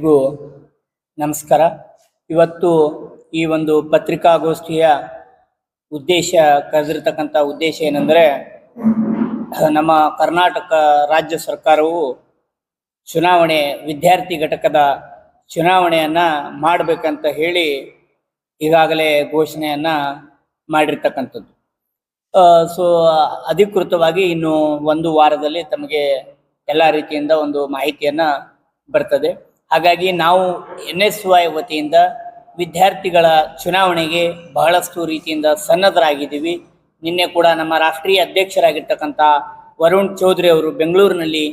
ಎಲ್ರಿಗೂ ನಮಸ್ಕಾರ. ಇವತ್ತು ಈ ಒಂದು ಪತ್ರಿಕಾಗೋಷ್ಠಿಯ ಉದ್ದೇಶ, ಕರೆದಿರ್ತಕ್ಕಂಥ ಉದ್ದೇಶ ಏನೆಂದರೆ, ನಮ್ಮ ಕರ್ನಾಟಕ ರಾಜ್ಯ ಸರ್ಕಾರವು ಚುನಾವಣೆ, ವಿದ್ಯಾರ್ಥಿ ಘಟಕದ ಚುನಾವಣೆಯನ್ನು ಮಾಡಬೇಕಂತ ಹೇಳಿ ಈಗಾಗಲೇ ಘೋಷಣೆಯನ್ನ ಮಾಡಿರ್ತಕ್ಕಂಥದ್ದು. ಸೊ, ಅಧಿಕೃತವಾಗಿ ಇನ್ನು ಒಂದು ವಾರದಲ್ಲಿ ತಮಗೆ ಎಲ್ಲ ರೀತಿಯಿಂದ ಒಂದು ಮಾಹಿತಿಯನ್ನ ಬರ್ತದೆ. ಹಾಗಾಗಿ ನಾವು ಎನ್ ಎಸ್ ವೈ ವತಿಯಿಂದ ವಿದ್ಯಾರ್ಥಿಗಳ ಚುನಾವಣೆಗೆ ಬಹಳಷ್ಟು ರೀತಿಯಿಂದ ಸನ್ನದ್ಧರಾಗಿದ್ದೀವಿ. ನಿನ್ನೆ ಕೂಡ ನಮ್ಮ ರಾಷ್ಟ್ರೀಯ ಅಧ್ಯಕ್ಷರಾಗಿರ್ತಕ್ಕಂಥ ವರುಣ್ ಚೌಧರಿ ಅವರು ಬೆಂಗಳೂರಿನಲ್ಲಿ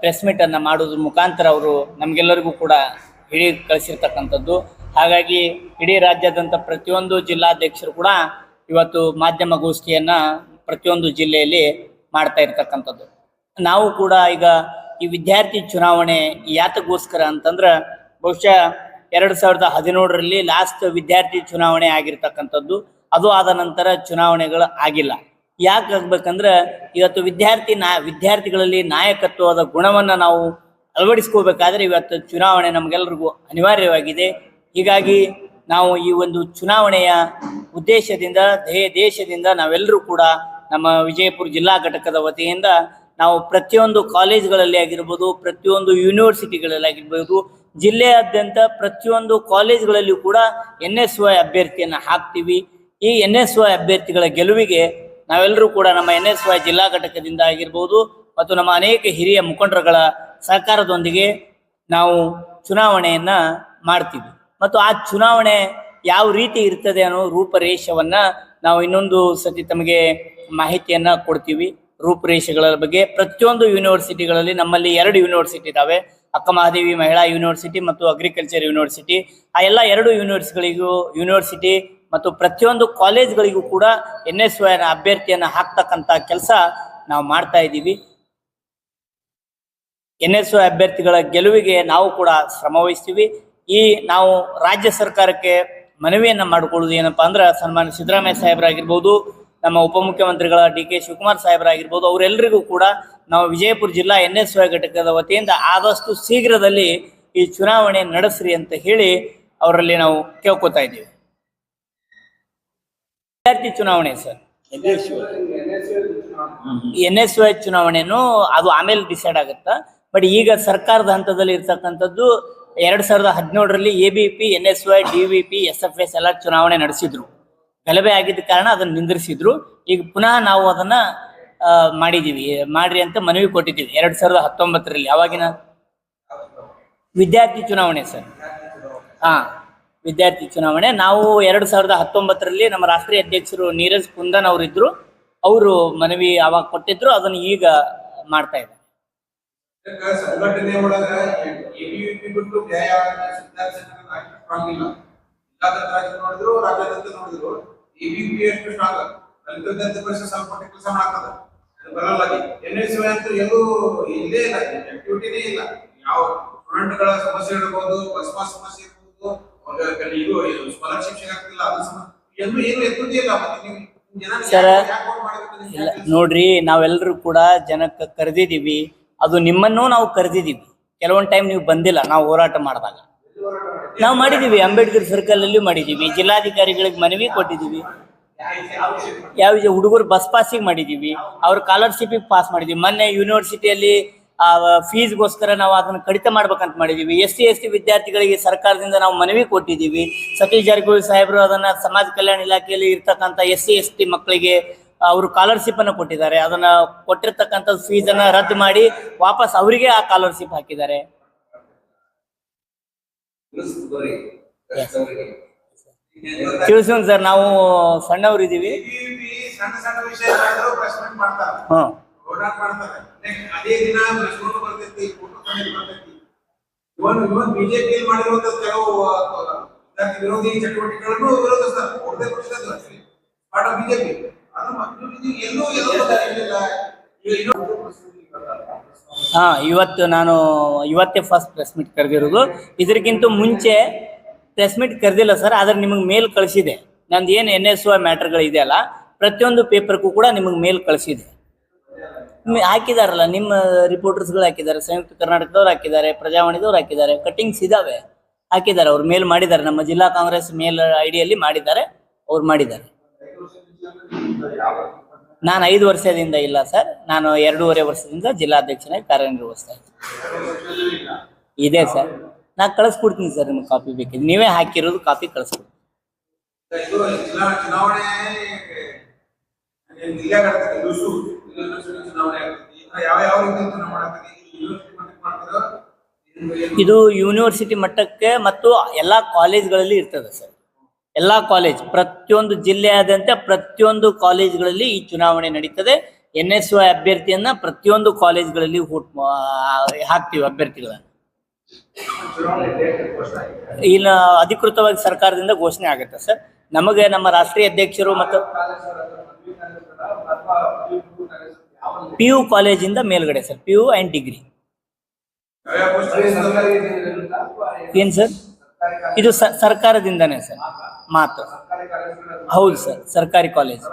ಪ್ರೆಸ್ ಮೀಟನ್ನು ಮಾಡೋದ್ರ ಮುಖಾಂತರ ಅವರು ನಮಗೆಲ್ಲರಿಗೂ ಕೂಡ ಹೇಳಿ ಕಳಿಸಿರ್ತಕ್ಕಂಥದ್ದು. ಹಾಗಾಗಿ ಇಡೀ ರಾಜ್ಯಾದ್ಯಂತ ಪ್ರತಿಯೊಂದು ಜಿಲ್ಲಾಧ್ಯಕ್ಷರು ಕೂಡ ಇವತ್ತು ಮಾಧ್ಯಮ ಗೋಷ್ಠಿಯನ್ನು ಪ್ರತಿಯೊಂದು ಜಿಲ್ಲೆಯಲ್ಲಿ ಮಾಡ್ತಾ ಇರ್ತಕ್ಕಂಥದ್ದು. ನಾವು ಕೂಡ ಈಗ ಈ ವಿದ್ಯಾರ್ಥಿ ಚುನಾವಣೆ ಯಾತಕ್ಕೋಸ್ಕರ ಅಂತಂದ್ರ ಬಹುಶಃ ಎರಡು ಸಾವಿರದ ಹದಿನೇಳರಲ್ಲಿ ಲಾಸ್ಟ್ ವಿದ್ಯಾರ್ಥಿ ಚುನಾವಣೆ ಆಗಿರ್ತಕ್ಕಂಥದ್ದು. ಅದು ಆದ ನಂತರ ಚುನಾವಣೆಗಳು ಆಗಿಲ್ಲ. ಯಾಕೆ ಆಗ್ಬೇಕಂದ್ರೆ ಇವತ್ತು ವಿದ್ಯಾರ್ಥಿ ನಾ, ವಿದ್ಯಾರ್ಥಿಗಳಲ್ಲಿ ನಾಯಕತ್ವದ ಗುಣವನ್ನು ನಾವು ಅಳವಡಿಸ್ಕೋಬೇಕಾದ್ರೆ ಇವತ್ತು ಚುನಾವಣೆ ನಮಗೆಲ್ಲರಿಗೂ ಅನಿವಾರ್ಯವಾಗಿದೆ. ಹೀಗಾಗಿ ನಾವು ಈ ಒಂದು ಚುನಾವಣೆಯ ಉದ್ದೇಶದಿಂದ ದೇಶದಿಂದ ನಾವೆಲ್ಲರೂ ಕೂಡ ನಮ್ಮ ವಿಜಯಪುರ ಜಿಲ್ಲಾ ಘಟಕದ ವತಿಯಿಂದ ನಾವು ಪ್ರತಿಯೊಂದು ಕಾಲೇಜ್ಗಳಲ್ಲಿ ಆಗಿರ್ಬೋದು, ಪ್ರತಿಯೊಂದು ಯೂನಿವರ್ಸಿಟಿಗಳಲ್ಲಿ ಆಗಿರ್ಬೋದು, ಜಿಲ್ಲೆಯಾದ್ಯಂತ ಪ್ರತಿಯೊಂದು ಕಾಲೇಜ್ಗಳಲ್ಲಿ ಕೂಡ ಎನ್ ಎಸ್ ವೈ ಅಭ್ಯರ್ಥಿಯನ್ನು ಹಾಕ್ತೀವಿ. ಈ ಎನ್ ಎಸ್ ವೈ ಅಭ್ಯರ್ಥಿಗಳ ಗೆಲುವಿಗೆ ನಾವೆಲ್ಲರೂ ಕೂಡ ನಮ್ಮ ಎನ್ ಎಸ್ ವೈ ಜಿಲ್ಲಾ ಘಟಕದಿಂದ ಆಗಿರ್ಬೋದು ಮತ್ತು ನಮ್ಮ ಅನೇಕ ಹಿರಿಯ ಮುಖಂಡರುಗಳ ಸಹಕಾರದೊಂದಿಗೆ ನಾವು ಚುನಾವಣೆಯನ್ನ ಮಾಡ್ತೀವಿ. ಮತ್ತು ಆ ಚುನಾವಣೆ ಯಾವ ರೀತಿ ಇರ್ತದೆ ಅನ್ನೋ ರೂಪರೇಷವನ್ನು ನಾವು ಇನ್ನೊಂದು ಸತಿ ತಮಗೆ ಮಾಹಿತಿಯನ್ನ ಕೊಡ್ತೀವಿ. ರೂಪರೇಷೆಗಳ ಬಗ್ಗೆ ಪ್ರತಿಯೊಂದು ಯೂನಿವರ್ಸಿಟಿಗಳಲ್ಲಿ ನಮ್ಮಲ್ಲಿ ಎರಡು ಯೂನಿವರ್ಸಿಟಿ ಇದಾವೆ. ಅಕ್ಕ ಮಹಾದೇವಿ ಮಹಿಳಾ ಯೂನಿವರ್ಸಿಟಿ ಮತ್ತು ಅಗ್ರಿಕಲ್ಚರ್ ಯೂನಿವರ್ಸಿಟಿ ಆ ಎಲ್ಲ ಎರಡು ಯೂನಿವರ್ಸಿಟಿಗಳಿಗೂ ಯೂನಿವರ್ಸಿಟಿ ಮತ್ತು ಪ್ರತಿಯೊಂದು ಕಾಲೇಜ್ಗಳಿಗೂ ಕೂಡ ಎನ್ ಎಸ್ ವೈ ಅಭ್ಯರ್ಥಿಯನ್ನ ಹಾಕ್ತಕ್ಕಂಥ ಕೆಲಸ ನಾವು ಮಾಡ್ತಾ ಇದ್ದೀವಿ. ಎನ್ ಎಸ್ ವೈ ಅಭ್ಯರ್ಥಿಗಳ ಗೆಲುವಿಗೆ ನಾವು ಕೂಡ ಶ್ರಮ ವಹಿಸ್ತೀವಿ. ಈ ನಾವು ರಾಜ್ಯ ಸರ್ಕಾರಕ್ಕೆ ಮನವಿಯನ್ನು ಮಾಡಿಕೊಳ್ಳೋದು ಏನಪ್ಪಾ ಅಂದ್ರೆ ಸನ್ಮಾನ್ಯ ಸಿದ್ದರಾಮಯ್ಯ ಸಾಹೇಬರಾಗಿರ್ಬೋದು ನಮ್ಮ ಉಪಮುಖ್ಯಮಂತ್ರಿಗಳ ಡಿ ಕೆ ಶಿವಕುಮಾರ್ ಸಾಹೇಬರಾಗಿರ್ಬೋದು ಅವರೆಲ್ಲರಿಗೂ ಕೂಡ ನಾವು ವಿಜಯಪುರ ಜಿಲ್ಲಾ ಎನ್ ಎಸ್ ಘಟಕದ ವತಿಯಿಂದ ಆದಷ್ಟು ಶೀಘ್ರದಲ್ಲಿ ಈ ಚುನಾವಣೆ ನಡೆಸ್ರಿ ಅಂತ ಹೇಳಿ ಅವರಲ್ಲಿ ನಾವು ಕೇಳ್ಕೊತಾ ಇದ್ದೀವಿ. ವಿದ್ಯಾರ್ಥಿ ಚುನಾವಣೆ ಸರ್. ಎನ್ ಎಸ್ ವೈ ಚುನಾವಣೆನು ಅದು ಆಮೇಲೆ ಡಿಸೈಡ್ ಆಗುತ್ತಾ? ಬಟ್ ಈಗ ಸರ್ಕಾರದ ಹಂತದಲ್ಲಿ ಇರ್ತಕ್ಕಂಥದ್ದು ಎರಡ್ ಸಾವಿರದ ಹದಿನೇಳರಲ್ಲಿ A B P, N S Y, D V P, S F S ಎಲ್ಲ ಚುನಾವಣೆ ನಡೆಸಿದ್ರು. ಗಲಭೆ ಆಗಿದ್ದ ಕಾರಣ ಅದನ್ನ ನಿಂದ್ರಿಸಿದ್ರು. ಈಗ ಪುನಃ ನಾವು ಅದನ್ನ ಮಾಡಿದೀವಿ. ಮಾಡ್ರಿ ಅಂತ ಮನವಿ ಕೊಟ್ಟಿದ್ದೀವಿ. ಎರಡ್ ಸಾವಿರದ ಹತ್ತೊಂಬತ್ತರಲ್ಲಿ. ಅವಾಗಿನ ವಿದ್ಯಾರ್ಥಿ ಚುನಾವಣೆ ಸರ್. ಹಾ, ವಿದ್ಯಾರ್ಥಿ ಚುನಾವಣೆ. ನಾವು ಎರಡ್ ಸಾವಿರದ ಹತ್ತೊಂಬತ್ತರಲ್ಲಿ ನಮ್ಮ ರಾಷ್ಟ್ರೀಯ ಅಧ್ಯಕ್ಷರು ನೀರಜ್ ಕುಂದನ್ ಅವರಿದ್ರು. ಅವರು ಮನವಿ ಅವಾಗ ಕೊಟ್ಟಿದ್ರು. ಅದನ್ನ ಈಗ ಮಾಡ್ತಾ ಇದ್ದಾರೆ. ಸಂಘಟನೆ ಸ್ಟ್ರಾಂಗ್ ಎಷ್ಟು ಮಟ್ಟಿಗೆ ಕೆಲಸ ಮಾಡ್ತದೆ ಬರಲ್ಲ ಎನ್ ಎಸ್ ಅಂತೂ ಎಲ್ಲೂ ಇಲ್ಲೇ ಇಲ್ಲ. ಆಕ್ಟಿವಿಟಿನೇ ಇಲ್ಲ. ಯಾವ ಸ್ಟೂಡೆಂಟ್ಗಳ ಸಮಸ್ಯೆ ಇರ್ಬೋದು ಬಸ್ ಪಾಸ್ ಸಮಸ್ಯೆ ಇರ್ಬೋದು ಅವ್ರಿಗೆ ಇದು ಸ್ಕಾಲರ್ಶಿಪ್ ಅದು ಎಲ್ಲೂ ಏನು ಎತ್ತುದೇ ಇಲ್ಲ. ಮತ್ತೆ ನೀವು ಸರ, ನೋಡ್ರಿ ನಾವೆಲ್ಲರೂ ಕೂಡ ಜನಕ್ಕೆ ಕರೆದಿದ್ದೀವಿ. ಅದು ನಿಮ್ಮನ್ನು ನಾವು ಕರೆದಿದ್ದೀವಿ. ಕೆಲವೊಂದು ಟೈಮ್ ನೀವು ಬಂದಿಲ್ಲ ನಾವು ಹೋರಾಟ ಮಾಡಿದಾಗ. ನಾವು ಮಾಡಿದ್ದೀವಿ, ಅಂಬೇಡ್ಕರ್ ಸರ್ಕಲ್ ಅಲ್ಲಿ ಮಾಡಿದ್ದೀವಿ. ಜಿಲ್ಲಾಧಿಕಾರಿಗಳಿಗೆ ಮನವಿ ಕೊಟ್ಟಿದ್ದೀವಿ. ಯಾವ ಹುಡುಗರು ಬಸ್ ಪಾಸಿಗೆ ಮಾಡಿದ್ದೀವಿ. ಅವ್ರ ಸ್ಕಾಲರ್ಶಿಪಿಗೆ ಪಾಸ್ ಮಾಡಿದೀವಿ ಮೊನ್ನೆ ಯೂನಿವರ್ಸಿಟಿಯಲ್ಲಿ ಫೀಸ್ಗೋಸ್ಕರ ನಾವು ಅದನ್ನ ಕಡಿತ ಮಾಡ್ಬೇಕಂತ ಮಾಡಿದೀವಿ ಎಸ್ ಸಿ ಎಸ್ ಟಿ ವಿದ್ಯಾರ್ಥಿಗಳಿಗೆ ಸರ್ಕಾರದಿಂದ ನಾವು ಮನವಿ ಕೊಟ್ಟಿದ್ದೀವಿ. ಸತೀಶ್ ಜಾರಕಿಹೊಳಿ ಸಾಹೇಬರು ಅದನ್ನ ಸಮಾಜ ಕಲ್ಯಾಣ ಇಲಾಖೆಯಲ್ಲಿ ಇರ್ತಕ್ಕಂಥ ಎಸ್ ಸಿ ಎಸ್ ಟಿ ಮಕ್ಕಳಿಗೆ, ಅವರು ಸ್ಕಾಲರ್ಶಿಪ್ ಅನ್ನು ಕೊಟ್ಟಿದ್ದಾರೆ. ಅದನ್ನ ಕೊಟ್ಟಿರ್ತಕ್ಕಂಥ ಫೀಸನ್ನು ರದ್ದು ಮಾಡಿ ವಾಪಸ್ ಅವರಿಗೆ ಆ ಸ್ಕಾಲರ್ಶಿಪ್ ಹಾಕಿದ್ದಾರೆ. ತಿಳಿಸೋಣ ಸರ್ ನಾವು ಸಣ್ಣವರಿದ್ದೀವಿ ಇದೀವಿ. ಸಣ್ಣ ಸಣ್ಣ ವಿಷಯ ಮಾಡ್ತಾರೆ. ಮಾಡ್ತಾರ. ಅದೇ ದಿನ ಬರ್ತೈತಿ ಬರ್ತೈತಿ. ಇವನ್ ಇವನ್ ಬಿಜೆಪಿ ಮಾಡಿರುವಂತ ಕೆಲವು ವಿರೋಧಿ ಚಟುವಟಿಕೆಗಳನ್ನು ವಿರೋಧಿಸ್ತಾರೆ. ಓಡದೆ ಪಕ್ಷದ ಪಾರ್ಟ್ ಆಫ್ ಬಿಜೆಪಿ ಅದು ಎಲ್ಲೂ ಎಲ್ಲೂ ಇನ್ನೊಂದು ಹಾ, ಇವತ್ತು ನಾನು, ಇವತ್ತೇ ಫಸ್ಟ್ ಪ್ರೆಸ್ ಮೀಟ್ ಕರೆದಿರೋದು. ಇದಕ್ಕಿಂತ ಮುಂಚೆ ಪ್ರೆಸ್ ಮೀಟ್ ಕರೆದಿಲ್ಲ ಸರ್ ಆದ್ರೆ ನಿಮಗೆ ಮೇಲ್ ಕಳಿಸಿದೆ. ನಂದು ಏನು ಎನ್ ಎಸ್ ಒ ಇದೆಯಲ್ಲ ಪ್ರತಿಯೊಂದು ಪೇಪರ್ಗೂ ಕೂಡ ನಿಮಗೆ ಮೇಲ್ ಕಳಿಸಿದೆ. ಹಾಕಿದಾರಲ್ಲ, ನಿಮ್ಮ ರಿಪೋರ್ಟರ್ಸ್ಗಳು ಹಾಕಿದ್ದಾರೆ, ಸಂಯುಕ್ತ ಕರ್ನಾಟಕದವ್ರು ಹಾಕಿದ್ದಾರೆ, ಪ್ರಜಾವಾಣಿದವ್ರು ಹಾಕಿದ್ದಾರೆ ಕಟಿಂಗ್ಸ್ ಇದಾವೆ. ಹಾಕಿದ್ದಾರೆ, ಅವ್ರು ಮೇಲ್ ಮಾಡಿದ್ದಾರೆ, ನಮ್ಮ ಜಿಲ್ಲಾ ಕಾಂಗ್ರೆಸ್ ಮೇಲ್ ಐಡಿಯಲ್ಲಿ ಮಾಡಿದ್ದಾರೆ, ಅವ್ರು ಮಾಡಿದ್ದಾರೆ. ನಾನು ಐದು ವರ್ಷದಿಂದ ಇಲ್ಲ ಸರ್. ನಾನು ಎರಡೂವರೆ ವರ್ಷದಿಂದ ಜಿಲ್ಲಾಧ್ಯಕ್ಷನಾಗಿ ಕಾರ್ಯನಿರ್ವಹಿಸ್ತಾ ಇದ್ದೀನಿ. ಇದೆ ಸರ್. ನಾ ಕಳಿಸ್ಕೊಡ್ತೀನಿ ಸರ್ ನಿಮ್ಗೆ ಕಾಪಿ ಬೇಕಿದ್ರೆ. ನೀವೇ ಹಾಕಿರೋದು ಕಾಪಿ ಕಳಿಸ್ಕೊಡ್ತೀನಿ. ಇದು ಯೂನಿವರ್ಸಿಟಿ ಮಟ್ಟಕ್ಕೆ ಮತ್ತು ಎಲ್ಲಾ ಕಾಲೇಜ್ಗಳಲ್ಲಿ ಇರ್ತದೆ ಸರ್. ಎಲ್ಲಾ ಕಾಲೇಜ್ ಪ್ರತಿಯೊಂದು ಜಿಲ್ಲೆಯಾದ್ಯಂತ ಪ್ರತಿಯೊಂದು ಕಾಲೇಜ್ಗಳಲ್ಲಿ ಈ ಚುನಾವಣೆ ನಡೀತದೆ. ಎನ್ ಎಸ್ ವೈ ಅಭ್ಯರ್ಥಿಯನ್ನ ಪ್ರತಿಯೊಂದು ಕಾಲೇಜ್ಗಳಲ್ಲಿ ಹುಟ್ ಹಾಕ್ತೀವಿ ಅಭ್ಯರ್ಥಿಗಳನ್ನ. ಇನ್ನು ಅಧಿಕೃತವಾಗಿ ಸರ್ಕಾರದಿಂದ ಘೋಷಣೆ ಆಗುತ್ತೆ ಸರ್. ನಮಗೆ ನಮ್ಮ ರಾಷ್ಟ್ರೀಯ ಅಧ್ಯಕ್ಷರು ಮತ್ತು ಪಿ ಯು ಕಾಲೇಜಿಂದ ಮೇಲ್ಗಡೆ sir. P U and degree ಏನ್ ಸರ್? ಇದು ಸರ್ಕಾರದಿಂದನೇ ಸರ್ ಮಾತ್ರ. ಹೌದು ಸರ್ ಸರ್ಕಾರಿ ಕಾಲೇಜ್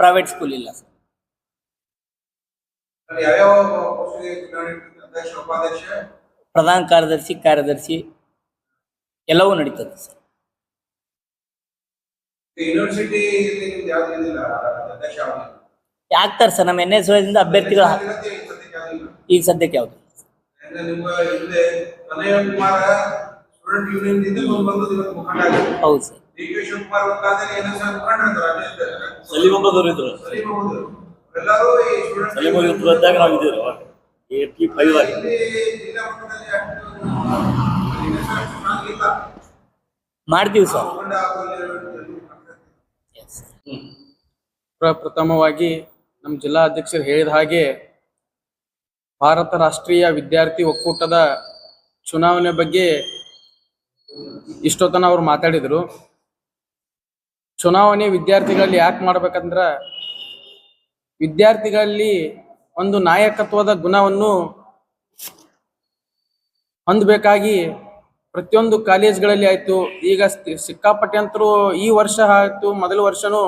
ಪ್ರೈವೇಟ್ ಸ್ಕೂಲ್ ಇಲ್ಲ ಸರ್. ಪ್ರಧಾನ ಕಾರ್ಯದರ್ಶಿ ಕಾರ್ಯದರ್ಶಿ ಎಲ್ಲವೂ ನಡೀತದೆ ಸರ್. ಯೂನಿವರ್ಸಿಟಿ ಆಗ್ತಾರೆ ಸರ್? ನಮ್ಮ ಎನ್ ಎಸ್ ದಿಂದ ಅಭ್ಯರ್ಥಿಗಳು ಈಗ ಸದ್ಯಕ್ಕೆ ಯಾವ್ದು ಹಿಂದೆ ಕನ್ನಯ್ಯ ಕುಮಾರ ಸ್ಟೂಡೆಂಟ್ ಯೂನಿಯನ್ ಇಂದ ಮುಂದೆ ಬಂದು ಇವತ್ತು ಮುಖಂಡ ಆಗಿದ್ದಾರೆ. ಹೌದು ಸರ್. ಡಿ ಕೆ ಶಿವಕುಮಾರ್ ಒಂದು ಏನೋ ಸಹ ಮುಖಂಡರಿದ್ರು ರಾಜ್ಯದ ಸಲೀಂ ಅಹಮದ್ ಇದ್ರು. ಸಲೀಂ ಅಹಮದ್ ಎಲ್ಲರೂ ಈ ಸ್ಟೂಡೆಂಟ್ ಸಲೀಂ ಅಹಮದ್ ಇವ್ರು ಬಂದಾಗ ನಾವು ಇದ್ದೀವಿ ಅವಾಗ ಏಟಿ ಫೈವ್ ಆಗಿ. ಇಲ್ಲಿ ಜಿಲ್ಲಾ ಮಟ್ಟದಲ್ಲಿ ಅಷ್ಟು ಇನ್ನಷ್ಟು strong ಇಲ್ಲ ಮಾಡ್ತೀವಿ ಸರ್. ಮುಖಂಡ ಪ್ರಪ್ರಥಮವಾಗಿ ನಮ್ಮ ಜಿಲ್ಲಾ ಅಧ್ಯಕ್ಷರು ಹೇಳಿದ ಹಾಗೆ ಭಾರತ ರಾಷ್ಟ್ರೀಯ ವಿದ್ಯಾರ್ಥಿ ಒಕ್ಕೂಟದ ಚುನಾವಣೆ ಬಗ್ಗೆ ಇಷ್ಟೊತ್ತನ ಅವ್ರು ಮಾತಾಡಿದ್ರು. ಚುನಾವಣೆ ವಿದ್ಯಾರ್ಥಿಗಳಲ್ಲಿ ಯಾಕೆ ಮಾಡ್ಬೇಕಂದ್ರ ವಿದ್ಯಾರ್ಥಿಗಳಲ್ಲಿ ಒಂದು ನಾಯಕತ್ವದ ಗುಣವನ್ನು ಹೊಂದಬೇಕಾಗಿ ಪ್ರತಿಯೊಂದು ಕಾಲೇಜ್ಗಳಲ್ಲಿ ಆಯ್ತು. ಈಗ ಸಿಕ್ಕಾಪಟ್ಟೆ ಅಂತರೂ ಈ ವರ್ಷ ಆಯ್ತು, ಮೊದಲ ವರ್ಷನೂ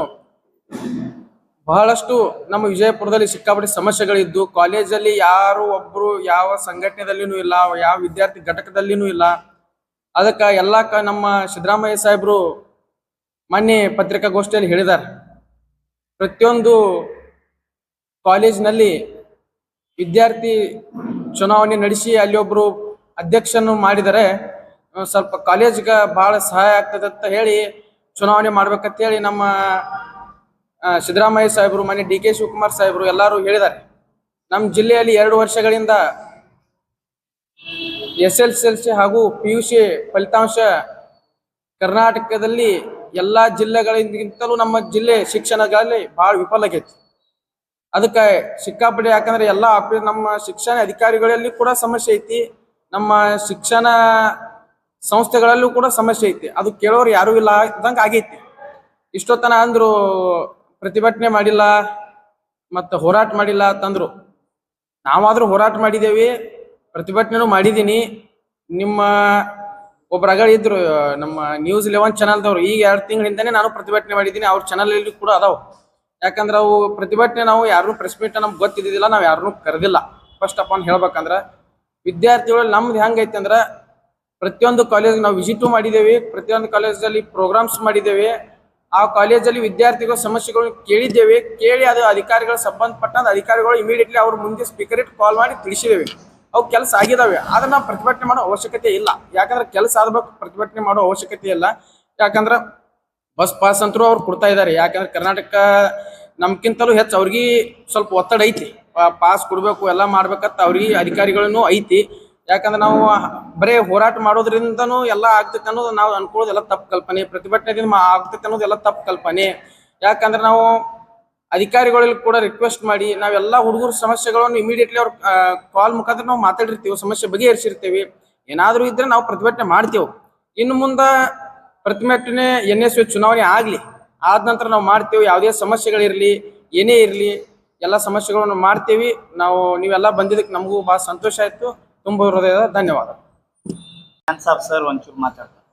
ಬಹಳಷ್ಟು ನಮ್ಮ ವಿಜಯಪುರದಲ್ಲಿ ಸಿಕ್ಕಾಪಟ್ಟೆ ಸಮಸ್ಯೆಗಳಿದ್ದು. ಕಾಲೇಜಲ್ಲಿ ಯಾರು ಒಬ್ರು ಯಾವ ಸಂಘಟನೆದಲ್ಲಿನೂ ಇಲ್ಲ, ಯಾವ ವಿದ್ಯಾರ್ಥಿ ಘಟಕದಲ್ಲಿನೂ ಇಲ್ಲ. ಅದಕ್ಕೆ ಎಲ್ಲ ಕ ನಮ್ಮ ಸಿದ್ದರಾಮಯ್ಯ ಸಾಹೇಬರು ಮೊನ್ನೆ ಪತ್ರಿಕಾಗೋಷ್ಠಿಯಲ್ಲಿ ಹೇಳಿದ್ದಾರೆ ಪ್ರತಿಯೊಂದು ಕಾಲೇಜಿನಲ್ಲಿ ವಿದ್ಯಾರ್ಥಿ ಚುನಾವಣೆ ನಡೆಸಿ ಅಲ್ಲಿ ಒಬ್ರು ಅಧ್ಯಕ್ಷನ್ನು ಮಾಡಿದರೆ ಸ್ವಲ್ಪ ಕಾಲೇಜ್ಗೆ ಬಹಳ ಸಹಾಯ ಆಗ್ತದೆ ಅಂತ ಹೇಳಿ ಚುನಾವಣೆ ಮಾಡ್ಬೇಕಂತ ಹೇಳಿ ನಮ್ಮ ಸಿದ್ದರಾಮಯ್ಯ ಸಾಹೇಬರು ಮನೆ ಡಿ ಕೆ ಶಿವಕುಮಾರ್ ಸಾಹೇಬರು ಎಲ್ಲರೂ ಹೇಳಿದ್ದಾರೆ. ನಮ್ಮ ಜಿಲ್ಲೆಯಲ್ಲಿ ಎರಡು ವರ್ಷಗಳಿಂದ ಎಸ್ ಎಲ್ ಎಲ್ ಸಿ ಹಾಗೂ ಪಿ ಯು ಸಿ ಫಲಿತಾಂಶ ಕರ್ನಾಟಕದಲ್ಲಿ ಎಲ್ಲ ಜಿಲ್ಲೆಗಳಿಗಿಂತಲೂ ನಮ್ಮ ಜಿಲ್ಲೆ ಶಿಕ್ಷಣಗಳಲ್ಲಿ ಬಹಳ ವಿಫಲ ಆಗೈತಿ. ಅದಕ್ಕೆ ಸಿಕ್ಕಾಪಟ್ಟೆ ಯಾಕಂದ್ರೆ ಎಲ್ಲ ಆಫೀಸ್ ನಮ್ಮ ಶಿಕ್ಷಣ ಅಧಿಕಾರಿಗಳಲ್ಲಿ ಕೂಡ ಸಮಸ್ಯೆ ಐತಿ. ನಮ್ಮ ಶಿಕ್ಷಣ ಸಂಸ್ಥೆಗಳಲ್ಲೂ ಕೂಡ ಸಮಸ್ಯೆ ಐತಿ. ಅದು ಕೇಳೋರು ಯಾರೂ ಇಲ್ಲ ಇದ್ದಂಗೆ ಆಗೈತಿ. ಇಷ್ಟೊತ್ತನ ಅಂದ್ರು ಪ್ರತಿಭಟನೆ ಮಾಡಿಲ್ಲ ಮತ್ತು ಹೋರಾಟ ಮಾಡಿಲ್ಲ ಅಂತಂದ್ರು. ನಾವಾದರೂ ಹೋರಾಟ ಮಾಡಿದ್ದೇವೆ ಪ್ರತಿಭಟನೆನೂ ಮಾಡಿದ್ದೀನಿ. ನಿಮ್ಮ ಒಬ್ರು ಅಗಳ ಇದ್ರು, ನಮ್ಮ ನ್ಯೂಸ್ ಲೆವೆನ್ ಚಾನಲ್ದವ್ರು ಈಗ ಎರಡು ತಿಂಗಳಿಂದನೇ ನಾನು ಪ್ರತಿಭಟನೆ ಮಾಡಿದ್ದೀನಿ. ಅವ್ರ ಚಾನಲ್ ಕೂಡ ಅದಾವ. ಯಾಕಂದ್ರೆ ಅವು ಪ್ರತಿಭಟನೆ ನಾವು ಯಾರನ್ನೂ ಪ್ರೆಸ್ ಮೀಟ್ ನಮ್ಗೆ ಗೊತ್ತಿದ್ದಿಲ್ಲ ನಾವು ಯಾರನ್ನೂ ಕರೆದಿಲ್ಲ. ಫಸ್ಟ್ ಆಫ್ ಆಲ್ ಹೇಳ್ಬೇಕಂದ್ರ, ವಿದ್ಯಾರ್ಥಿಗಳು ನಮ್ದು ಹೆಂಗೈತೆ ಅಂದ್ರೆ, ಪ್ರತಿಯೊಂದು ಕಾಲೇಜ್ ನಾವು ವಿಸಿಟು ಮಾಡಿದ್ದೇವೆ ಪ್ರತಿಯೊಂದು ಕಾಲೇಜಲ್ಲಿ ಪ್ರೋಗ್ರಾಮ್ಸ್ ಮಾಡಿದ್ದೇವೆ ಆ ಕಾಲೇಜಲ್ಲಿ ವಿದ್ಯಾರ್ಥಿಗಳ ಸಮಸ್ಯೆಗಳು ಕೇಳಿದ್ದೇವೆ. ಕೇಳಿ ಅದು ಅಧಿಕಾರಿಗಳ ಸಂಬಂಧಪಟ್ಟ ಅಧಿಕಾರಿಗಳು ಇಮಿಡಿಯೇಟ್ಲಿ ಅವ್ರ ಮುಂದೆ ಸ್ಪೀಕರ್ ಇಟ್ಟು ಕಾಲ್ ಮಾಡಿ ತಿಳಿಸಿದ್ದೇವೆ ಅವು ಕೆಲಸ ಆಗಿದಾವೆ. ಅದನ್ನ ಪ್ರತಿಭಟನೆ ಮಾಡೋ ಅವಶ್ಯಕತೆ ಇಲ್ಲ. ಯಾಕಂದ್ರೆ ಕೆಲಸ ಆದ್ಬೇಕು ಪ್ರತಿಭಟನೆ ಮಾಡೋ ಅವಶ್ಯಕತೆ ಇಲ್ಲ. ಯಾಕಂದ್ರೆ ಬಸ್ ಪಾಸ್ ಅಂತರೂ ಅವ್ರು ಕೊಡ್ತಾ ಇದ್ದಾರೆ ಯಾಕಂದ್ರೆ ಕರ್ನಾಟಕ ನಮ್ಗಿಂತಲೂ ಹೆಚ್ಚು ಅವ್ರಿಗೆ ಸ್ವಲ್ಪ ಒತ್ತಡ ಐತಿ. ಪಾಸ್ ಕೊಡ್ಬೇಕು, ಎಲ್ಲ ಮಾಡ್ಬೇಕಂತ ಅವ್ರಿಗೆ ಅಧಿಕಾರಿಗಳನ್ನೂ ಐತಿ. ಯಾಕಂದ್ರೆ ನಾವು ಬರೇ ಹೋರಾಟ ಮಾಡೋದ್ರಿಂದನೂ ಎಲ್ಲ ಆಗ್ತೈತೆ ಅನ್ನೋದು ನಾವು ಅನ್ಕೊಳ್ಳೋದು ಎಲ್ಲ ತಪ್ಪು ಕಲ್ಪನೆ. ಪ್ರತಿಭಟನೆದಿಂದ ಮಾ- ಆಗ್ತೈತೆ ಅನ್ನೋದು ಎಲ್ಲ ತಪ್ಪು ಕಲ್ಪನೆ. ಯಾಕಂದ್ರೆ ನಾವು ಅಧಿಕಾರಿಗಳಲ್ಲಿ ಕೂಡ ರಿಕ್ವೆಸ್ಟ್ ಮಾಡಿ ನಾವೆಲ್ಲ ಹುಡುಗರ ಸಮಸ್ಯೆಗಳನ್ನು ಇಮಿಡಿಯೇಟ್ಲಿ ಅವ್ರ ಕಾಲ್ ಮುಖಾಂತರ ನಾವು ಮಾತಾಡಿರ್ತೀವಿ, ಸಮಸ್ಯೆ ಬಗೆಹರಿಸಿರ್ತೀವಿ. ಏನಾದರೂ ಇದ್ರೆ ನಾವು ಪ್ರತಿಭಟನೆ ಮಾಡ್ತೇವೆ. ಇನ್ನು ಮುಂದೆ ಪ್ರತಿಭಟನೆ ಎನ್ ಎಸ್ ಚುನಾವಣೆ ಆಗಲಿ, ಆದ ನಂತರ ನಾವು ಮಾಡ್ತೇವೆ, ಯಾವುದೇ ಸಮಸ್ಯೆಗಳಿರಲಿ, ಏನೇ ಇರಲಿ, ಎಲ್ಲ ಸಮಸ್ಯೆಗಳನ್ನು ಮಾಡ್ತೇವೆ. ನಾವು, ನೀವೆಲ್ಲ ಬಂದಿದ್ದಕ್ಕೆ ನಮಗೂ ಭಾಳ ಸಂತೋಷ ಆಯಿತು. ತುಂಬ ಹೃದಯದ ಧನ್ಯವಾದ. ಸರ್, ಒಂಚೂರು ಮಾತಾಡ್ತಾರೆ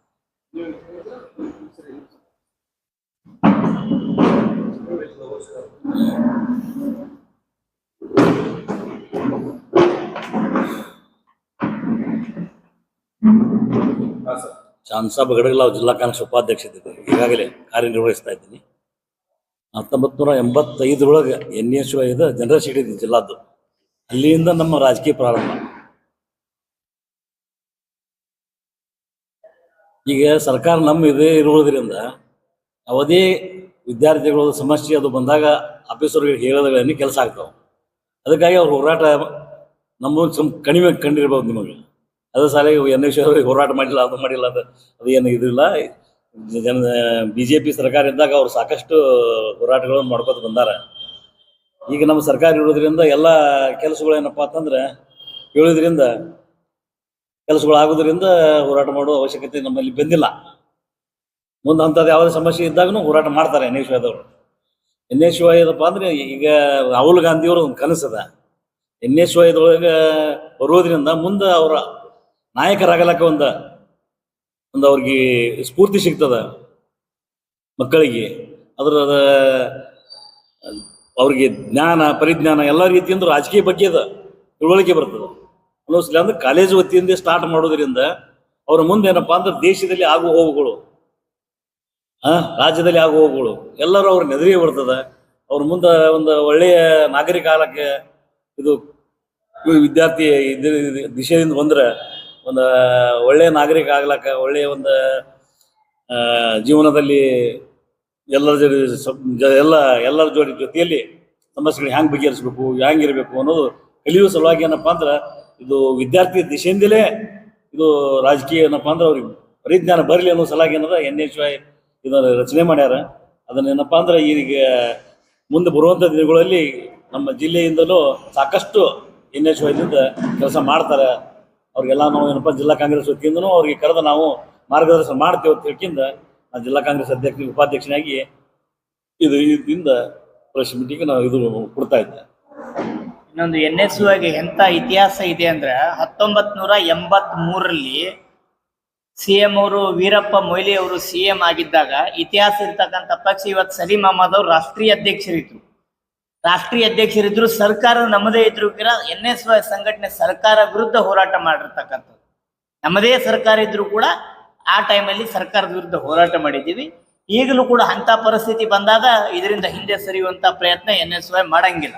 ಶಾನ್ಸಾಬ್ ಗಡಗಲಾವ್ ಜಿಲ್ಲಾ ಕಾಂಗ್ರೆಸ್ ಉಪಾಧ್ಯಕ್ಷತೆ ಈಗಾಗಲೇ ಕಾರ್ಯನಿರ್ವಹಿಸ್ತಾ ಇದ್ದೀನಿ. ಹತ್ತೊಂಬತ್ತು ನೂರ ಎಂಬತ್ತೈದರೊಳಗೆ ಎನ್ ಎಸ್ ವೈ ಇದು ಜನರಲ್ ಸಿಟಿದ್ದೀನಿ ಜಿಲ್ಲಾದ್ದು. ಅಲ್ಲಿಯಿಂದ ನಮ್ಮ ರಾಜಕೀಯ ಪ್ರಾರಂಭ. ಈಗ ಸರ್ಕಾರ ನಮ್ಮ ಇದೇ ಇರುವುದರಿಂದ ಅವಧಿ ವಿದ್ಯಾರ್ಥಿಗಳ ಸಮಸ್ಯೆ ಅದು ಬಂದಾಗ ಆಫೀಸರ್ಗಳಿಗೆ ಹೇಳೋದ್ರಲ್ಲಿ ಕೆಲಸ ಆಗ್ತಾವೆ. ಅದಕ್ಕಾಗಿ ಅವ್ರ ಹೋರಾಟ ನಮ್ಮ ಸ್ವಲ್ಪ ಕಡಿಮೆ ಕಂಡಿರ್ಬೋದು ನಿಮಗೆ. ಅದೇ ಸಾಲ ಎನ್ ಎಸ್ ಹೋರಾಟ ಮಾಡಿಲ್ಲ, ಅದು ಮಾಡಿಲ್ಲ ಅದು ಅದು ಏನು ಇದಿಲ್ಲ. ಜನ ಬಿ ಜೆ ಪಿ ಸರ್ಕಾರ ಇದ್ದಾಗ ಅವ್ರು ಸಾಕಷ್ಟು ಹೋರಾಟಗಳನ್ನು ಮಾಡ್ಕೋತ ಬಂದಾರ. ಈಗ ನಮ್ಮ ಸರ್ಕಾರ ಇರೋದ್ರಿಂದ ಎಲ್ಲ ಕೆಲಸಗಳು ಏನಪ್ಪ ಅಂತಂದ್ರೆ ಹೇಳೋದ್ರಿಂದ ಕೆಲಸಗಳಾಗೋದ್ರಿಂದ ಹೋರಾಟ ಮಾಡುವ ಅವಶ್ಯಕತೆ ನಮ್ಮಲ್ಲಿ ಬಂದಿಲ್ಲ. ಮುಂದೆ ಅಂಥದ್ದು ಯಾವುದೇ ಸಮಸ್ಯೆ ಇದ್ದಾಗೂ ಹೋರಾಟ ಮಾಡ್ತಾರೆ ಎನ್ ಎಸ್ ವೈದವರು ಎನ್ ಎಸ್ ವೈ ಇದಪ್ಪ ಅಂದ್ರೆ ಈಗ ರಾಹುಲ್ ಗಾಂಧಿಯವರು ಒಂದು ಕನಸದ. ಎನ್ ಎಸ್ ವೈದೊಳಗೆ ಬರೋದ್ರಿಂದ ಮುಂದೆ ಅವರ ನಾಯಕರಾಗಲಕ್ಕ ಒಂದು ಒಂದು ಅವ್ರಿಗೆ ಸ್ಫೂರ್ತಿ ಸಿಗ್ತದ ಮಕ್ಕಳಿಗೆ. ಅದರ ಅವ್ರಿಗೆ ಜ್ಞಾನ, ಪರಿಜ್ಞಾನ ಎಲ್ಲ ರೀತಿಯಿಂದ ರಾಜಕೀಯ ಬಗ್ಗೆ ಅದ ತಿಳುವಳಿಕೆ ಬರ್ತದೆ. ಅಂದ್ರೆ ಕಾಲೇಜು ವತಿಯಿಂದ ಸ್ಟಾರ್ಟ್ ಮಾಡೋದ್ರಿಂದ ಅವ್ರ ಮುಂದೆ ಏನಪ್ಪಾ ಅಂದ್ರೆ ದೇಶದಲ್ಲಿ ಆಗು ಹೋಗುಗಳು ರಾಜ್ಯದಲ್ಲಿ ಆಗು ಹೋಗುಗಳು ಎಲ್ಲರೂ ಅವ್ರ ನೆದರಿಗೆ ಬರ್ತದೆ. ಅವ್ರ ಮುಂದೆ ಒಂದು ಒಳ್ಳೆಯ ನಾಗರಿಕ ಆಗಲಕ್ಕೆ ಇದು ವಿದ್ಯಾರ್ಥಿ ದಿಶೆಯಿಂದ ಬಂದ್ರೆ ಒಂದು ಒಳ್ಳೆಯ ನಾಗರಿಕ ಆಗ್ಲಕ್ಕ, ಒಳ್ಳೆಯ ಒಂದು ಜೀವನದಲ್ಲಿ ಎಲ್ಲರ ಜೊತೆ ಎಲ್ಲ, ಎಲ್ಲರ ಜೋಡಿ ಜೊತೆಯಲ್ಲಿ ಸಮಸ್ಯೆಗಳು ಹ್ಯಾಂಗ್ ಬಗೆಹರಿಸ್ಬೇಕು ಇರಬೇಕು ಅನ್ನೋದು ಕಲಿಯುವ ಸಲುವಾಗಿ ಏನಪ್ಪಾ ಅಂದ್ರೆ ಇದು ವಿದ್ಯಾರ್ಥಿ ದಿಶೆಯಿಂದಲೇ ಇದು ರಾಜಕೀಯ ಏನಪ್ಪಾ ಅಂದ್ರೆ ಅವ್ರಿಗೆ ಪರಿಜ್ಞಾನ ಬರಲಿ ಅನ್ನೋ ಸಲುವಾಗಿ ಏನದ ಎನ್ ಎಚ್ ವೈ ಇದನ್ನ ರಚನೆ ಮಾಡ್ಯಾರ. ಅದನ್ನ ಏನಪ್ಪಾ ಅಂದ್ರೆ ಈಗ ಮುಂದೆ ಬರುವಂಥ ದಿನಗಳಲ್ಲಿ ನಮ್ಮ ಜಿಲ್ಲೆಯಿಂದಲೂ ಸಾಕಷ್ಟು ಎನ್ ಎಚ್ ವೈದ್ಯದ ಕೆಲಸ ಮಾಡ್ತಾರೆ. ಅವ್ರಿಗೆಲ್ಲ ನಾವು ಏನಪ್ಪ ಜಿಲ್ಲಾ ಕಾಂಗ್ರೆಸ್ ವತಿಯಿಂದನೂ ಅವ್ರಿಗೆ ಕರೆದು ನಾವು ಮಾರ್ಗದರ್ಶನ ಮಾಡ್ತೇವೆ ಅಂತ ಹೇಳ್ಕಿಂದ ನಾನು ಜಿಲ್ಲಾ ಕಾಂಗ್ರೆಸ್ ಅಧ್ಯಕ್ಷ, ಉಪಾಧ್ಯಕ್ಷನಾಗಿ ಇದು ಇದರಿಂದ ಪ್ರೆಸ್ ಮೀಟಿಂಗ್ ನಾವು ಇದು ಕೊಡ್ತಾ ಇದ್ದೆ. ಇನ್ನೊಂದು ಎನ್ ಎಸ್ಗೆ ಎಂತ ಇತಿಹಾಸ ಇದೆ ಅಂದ್ರೆ ಹತ್ತೊಂಬತ್ ನೂರ ಎಂಬತ್ ಮೂರರಲ್ಲಿ ಸಿ ಎಂ ಅವರು ವೀರಪ್ಪ ಮೊಯ್ಲಿ ಅವರು ಸಿ ಎಂ ಆಗಿದ್ದಾಗ ಇತಿಹಾಸ ಇರ್ತಕ್ಕಂಥ ಪಕ್ಷ ಇವತ್ತು ಸಲೀಂ ಅಹಮದ್ ಅವರು ರಾಷ್ಟ್ರೀಯ ಅಧ್ಯಕ್ಷರಿದ್ರು. ರಾಷ್ಟ್ರೀಯ ಅಧ್ಯಕ್ಷರಿದ್ರು, ಸರ್ಕಾರ ನಮ್ಮದೇ ಇದ್ರು ಎನ್ ಎಸ್ ವೈ ಸಂಘಟನೆ ಸರ್ಕಾರ ವಿರುದ್ಧ ಹೋರಾಟ ಮಾಡಿರ್ತಕ್ಕಂಥದ್ದು. ನಮ್ಮದೇ ಸರ್ಕಾರ ಇದ್ರು ಕೂಡ ಆ ಟೈಮಲ್ಲಿ ಸರ್ಕಾರದ ವಿರುದ್ಧ ಹೋರಾಟ ಮಾಡಿದ್ದೀವಿ. ಈಗಲೂ ಕೂಡ ಅಂತ ಪರಿಸ್ಥಿತಿ ಬಂದಾಗ ಇದರಿಂದ ಹಿಂದೆ ಸರಿಯುವಂತ ಪ್ರಯತ್ನ ಎನ್ ಎಸ್ ವೈ ಮಾಡಂಗಿಲ್ಲ.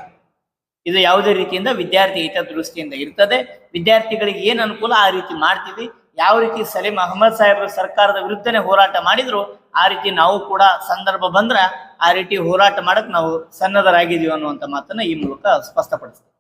ಇದು ಯಾವುದೇ ರೀತಿಯಿಂದ ವಿದ್ಯಾರ್ಥಿ ಹಿತದೃಷ್ಟಿಯಿಂದ ಇರ್ತದೆ. ವಿದ್ಯಾರ್ಥಿಗಳಿಗೆ ಏನು ಅನುಕೂಲ ಆ ರೀತಿ ಮಾಡ್ತೀವಿ. ಯಾವ ರೀತಿ ಸಲೀಂ ಅಹಮದ್ ಸಾಹೇಬ್ರ ಸರ್ಕಾರದ ವಿರುದ್ಧನೇ ಹೋರಾಟ ಮಾಡಿದ್ರು, ಆ ರೀತಿ ನಾವು ಕೂಡ ಸಂದರ್ಭ ಬಂದ್ರೆ ಆ ರೀತಿ ಹೋರಾಟ ಮಾಡಕ್ ನಾವು ಸನ್ನದ್ಧರಾಗಿದೀವಿ ಅನ್ನುವಂಥ ಮಾತನ್ನ ಈ ಮೂಲಕ ಸ್ಪಷ್ಟಪಡಿಸ್ತೀವಿ